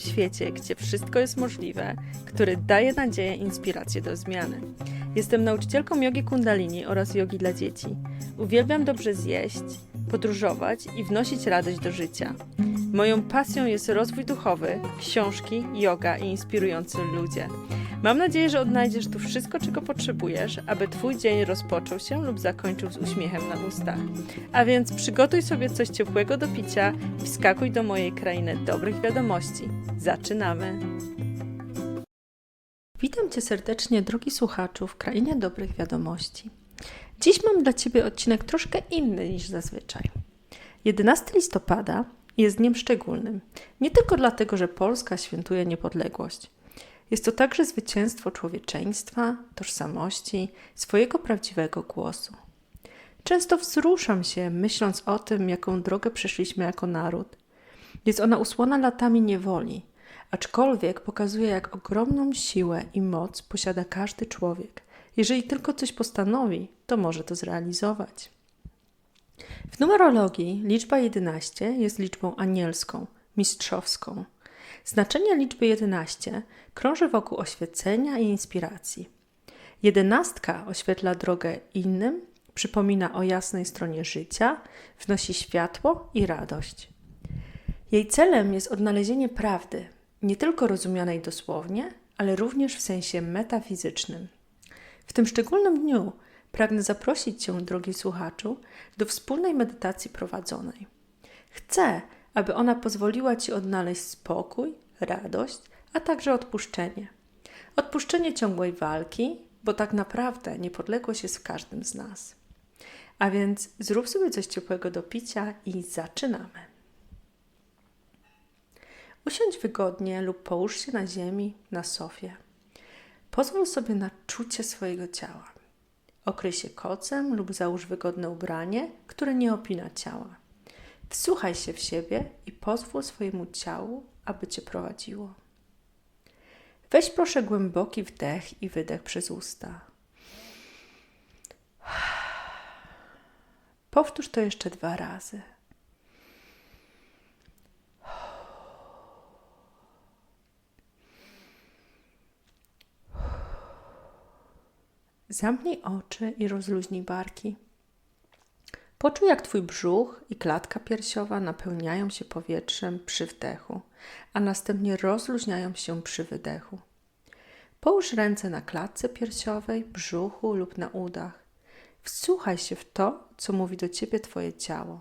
swoim świecie, gdzie wszystko jest możliwe, który daje nadzieję i inspirację do zmiany. Jestem nauczycielką jogi kundalini oraz jogi dla dzieci. Uwielbiam dobrze zjeść, podróżować i wnosić radość do życia. Moją pasją jest rozwój duchowy, książki, yoga i inspirujący ludzie. Mam nadzieję, że odnajdziesz tu wszystko, czego potrzebujesz, aby Twój dzień rozpoczął się lub zakończył z uśmiechem na ustach. A więc przygotuj sobie coś ciepłego do picia i wskakuj do mojej krainy dobrych wiadomości. Zaczynamy! Witam Cię serdecznie, drogi słuchaczu, w krainie dobrych wiadomości. Dziś mam dla Ciebie odcinek troszkę inny niż zazwyczaj. 11 listopada jest dniem szczególnym. Nie tylko dlatego, że Polska świętuje niepodległość. Jest to także zwycięstwo człowieczeństwa, tożsamości, swojego prawdziwego głosu. Często wzruszam się, myśląc o tym, jaką drogę przeszliśmy jako naród. Jest ona usłona latami niewoli, aczkolwiek pokazuje, jak ogromną siłę i moc posiada każdy człowiek. Jeżeli tylko coś postanowi, to może to zrealizować. W numerologii liczba 11 jest liczbą anielską, mistrzowską. Znaczenie liczby 11 krąży wokół oświecenia i inspiracji. Jedenastka oświetla drogę innym, przypomina o jasnej stronie życia, wnosi światło i radość. Jej celem jest odnalezienie prawdy, nie tylko rozumianej dosłownie, ale również w sensie metafizycznym. W tym szczególnym dniu pragnę zaprosić Cię, drogi słuchaczu, do wspólnej medytacji prowadzonej. Chcę, aby ona pozwoliła Ci odnaleźć spokój, radość, a także odpuszczenie. Odpuszczenie ciągłej walki, bo tak naprawdę niepodległość jest w każdym z nas. A więc zrób sobie coś ciepłego do picia i zaczynamy. Usiądź wygodnie lub połóż się na ziemi, na sofie. Pozwól sobie na czucie swojego ciała. Okryj się kocem lub załóż wygodne ubranie, które nie opina ciała. Wsłuchaj się w siebie i pozwól swojemu ciału, aby cię prowadziło. Weź proszę głęboki wdech i wydech przez usta. Powtórz to jeszcze dwa razy. Zamknij oczy i rozluźnij barki. Poczuj, jak Twój brzuch i klatka piersiowa napełniają się powietrzem przy wdechu, a następnie rozluźniają się przy wydechu. Połóż ręce na klatce piersiowej, brzuchu lub na udach. Wsłuchaj się w to, co mówi do Ciebie Twoje ciało.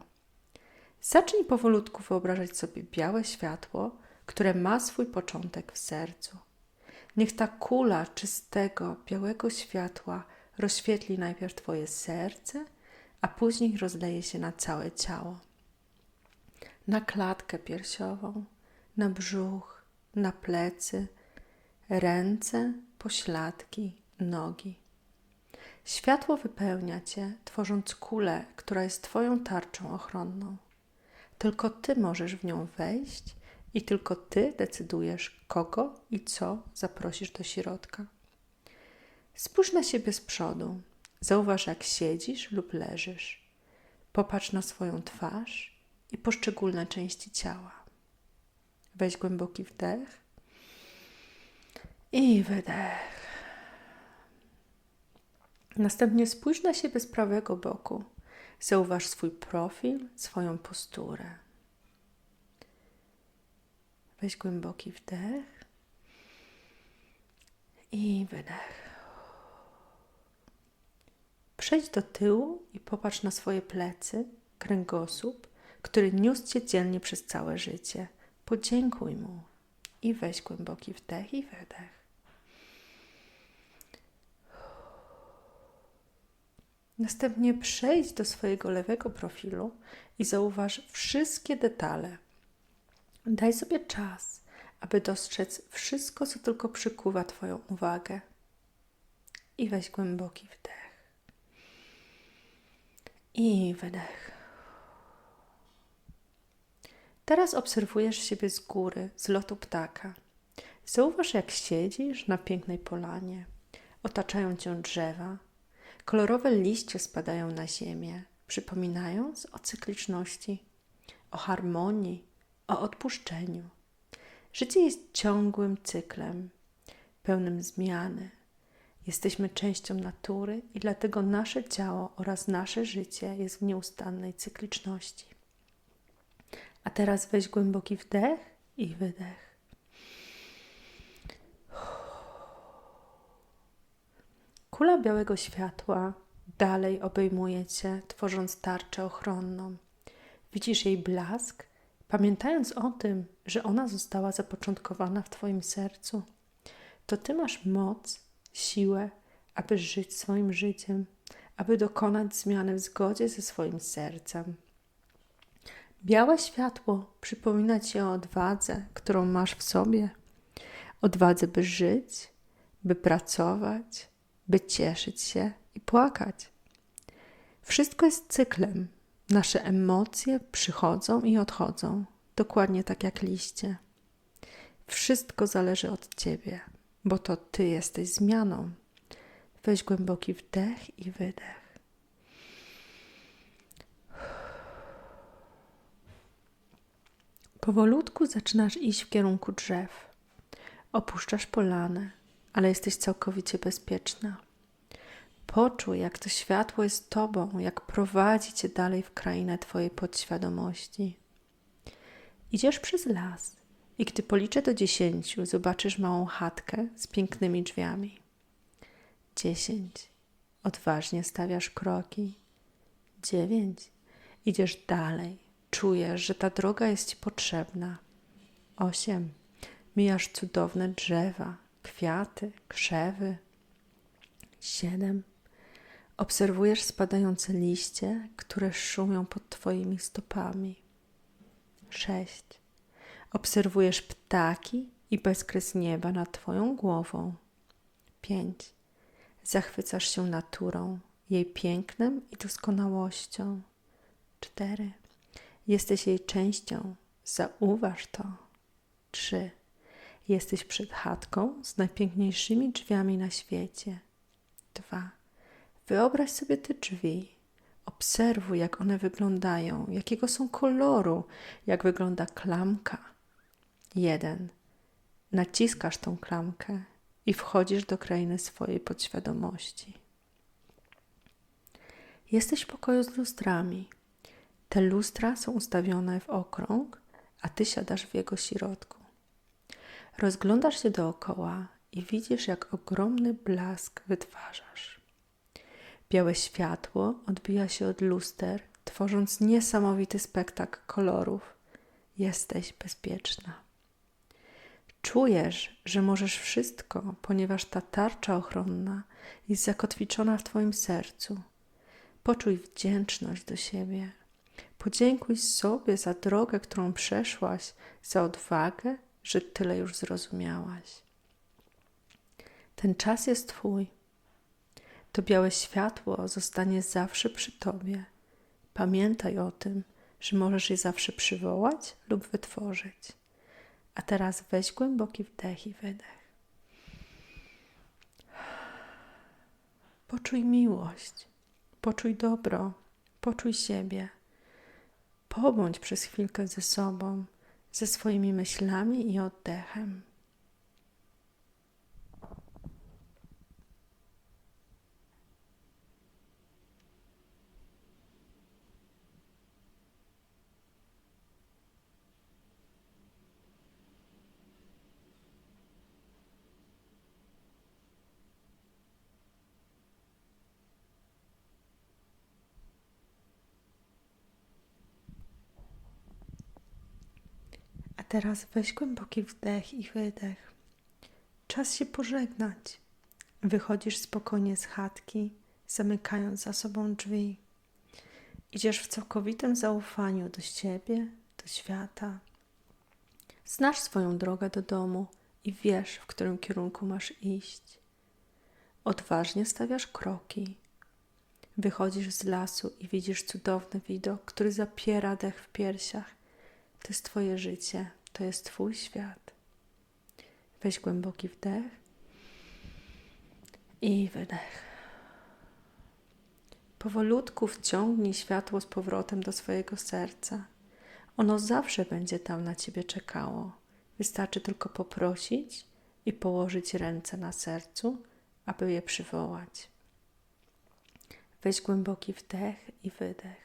Zacznij powolutku wyobrażać sobie białe światło, które ma swój początek w sercu. Niech ta kula czystego, białego światła rozświetli najpierw Twoje serce, a później rozleje się na całe ciało. Na klatkę piersiową, na brzuch, na plecy, ręce, pośladki, nogi. Światło wypełnia Cię, tworząc kulę, która jest Twoją tarczą ochronną. Tylko Ty możesz w nią wejść i tylko Ty decydujesz, kogo i co zaprosisz do środka. Spójrz na siebie z przodu. Zauważ, jak siedzisz lub leżysz. Popatrz na swoją twarz i poszczególne części ciała. Weź głęboki wdech i wydech. Następnie spójrz na siebie z prawego boku. Zauważ swój profil, swoją posturę. Weź głęboki wdech i wydech. Przejdź do tyłu i popatrz na swoje plecy, kręgosłup, który niósł cię dzielnie przez całe życie. Podziękuj mu i weź głęboki wdech i wydech. Następnie przejdź do swojego lewego profilu i zauważ wszystkie detale. Daj sobie czas, aby dostrzec wszystko, co tylko przykuwa Twoją uwagę. I weź głęboki wdech i wydech. Teraz obserwujesz siebie z góry, z lotu ptaka. Zauważ, jak siedzisz na pięknej polanie. Otaczają cię drzewa. Kolorowe liście spadają na ziemię, przypominając o cykliczności, o harmonii, o odpuszczeniu. Życie jest ciągłym cyklem, pełnym zmiany. Jesteśmy częścią natury i dlatego nasze ciało oraz nasze życie jest w nieustannej cykliczności. A teraz weź głęboki wdech i wydech. Kula białego światła dalej obejmuje cię, tworząc tarczę ochronną. Widzisz jej blask, pamiętając o tym, że ona została zapoczątkowana w Twoim sercu. To Ty masz moc, siłę, aby żyć swoim życiem, aby dokonać zmiany w zgodzie ze swoim sercem. Białe światło przypomina Ci o odwadze, którą masz w sobie. Odwadze, by żyć, by pracować, by cieszyć się i płakać. Wszystko jest cyklem. Nasze emocje przychodzą i odchodzą, dokładnie tak jak liście. Wszystko zależy od Ciebie, bo to Ty jesteś zmianą. Weź głęboki wdech i wydech. Powolutku zaczynasz iść w kierunku drzew. Opuszczasz polanę, ale jesteś całkowicie bezpieczna. Poczuj, jak to światło jest Tobą, jak prowadzi Cię dalej w krainę Twojej podświadomości. Idziesz przez las i gdy policzę do dziesięciu, zobaczysz małą chatkę z pięknymi drzwiami. Dziesięć. Odważnie stawiasz kroki. Dziewięć. Idziesz dalej. Czujesz, że ta droga jest Ci potrzebna. Osiem. Mijasz cudowne drzewa, kwiaty, krzewy. Siedem. Obserwujesz spadające liście, które szumią pod Twoimi stopami. Sześć. Obserwujesz ptaki i bezkres nieba nad Twoją głową. Pięć. Zachwycasz się naturą, jej pięknem i doskonałością. Cztery. Jesteś jej częścią. Zauważ to. Trzy. Jesteś przed chatką z najpiękniejszymi drzwiami na świecie. Dwa. Wyobraź sobie te drzwi. Obserwuj, jak one wyglądają, jakiego są koloru, jak wygląda klamka. Jeden. Naciskasz tą klamkę i wchodzisz do krainy swojej podświadomości. Jesteś w pokoju z lustrami. Te lustra są ustawione w okrąg, a ty siadasz w jego środku. Rozglądasz się dookoła i widzisz, jak ogromny blask wytwarzasz. Białe światło odbija się od luster, tworząc niesamowity spektakl kolorów. Jesteś bezpieczna. Czujesz, że możesz wszystko, ponieważ ta tarcza ochronna jest zakotwiczona w Twoim sercu. Poczuj wdzięczność do siebie. Podziękuj sobie za drogę, którą przeszłaś, za odwagę, że tyle już zrozumiałaś. Ten czas jest Twój. To białe światło zostanie zawsze przy Tobie. Pamiętaj o tym, że możesz je zawsze przywołać lub wytworzyć. A teraz weź głęboki wdech i wydech. Poczuj miłość, poczuj dobro, poczuj siebie. Pobądź przez chwilkę ze sobą, ze swoimi myślami i oddechem. Teraz weź głęboki wdech i wydech. Czas się pożegnać. Wychodzisz spokojnie z chatki, zamykając za sobą drzwi. Idziesz w całkowitym zaufaniu do siebie, do świata. Znasz swoją drogę do domu i wiesz, w którym kierunku masz iść. Odważnie stawiasz kroki. Wychodzisz z lasu i widzisz cudowny widok, który zapiera dech w piersiach. To jest Twoje życie, to jest Twój świat. Weź głęboki wdech i wydech. Powolutku wciągnij światło z powrotem do swojego serca. Ono zawsze będzie tam na Ciebie czekało. Wystarczy tylko poprosić i położyć ręce na sercu, aby je przywołać. Weź głęboki wdech i wydech.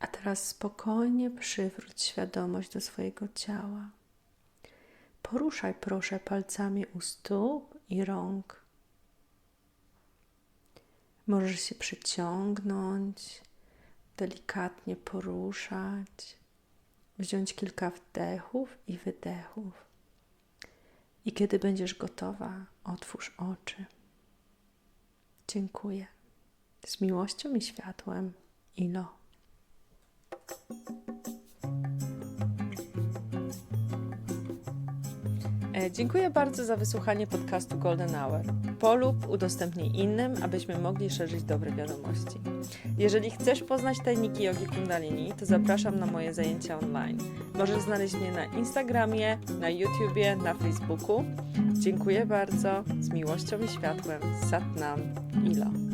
A teraz spokojnie przywróć świadomość do swojego ciała. Poruszaj proszę palcami u stóp i rąk. Możesz się przyciągnąć, delikatnie poruszać, wziąć kilka wdechów i wydechów. I kiedy będziesz gotowa, otwórz oczy. Dziękuję. Z miłością i światłem, Ilo. E, Dziękuję bardzo za wysłuchanie podcastu Golden Hour. Polub, udostępnij innym, abyśmy mogli szerzyć dobre wiadomości. Jeżeli chcesz poznać tajniki jogi kundalini, to zapraszam na moje zajęcia online. Możesz znaleźć mnie na Instagramie, na YouTubie, na Facebooku. Dziękuję bardzo. Z miłością i światłem. Satnam. Ilo.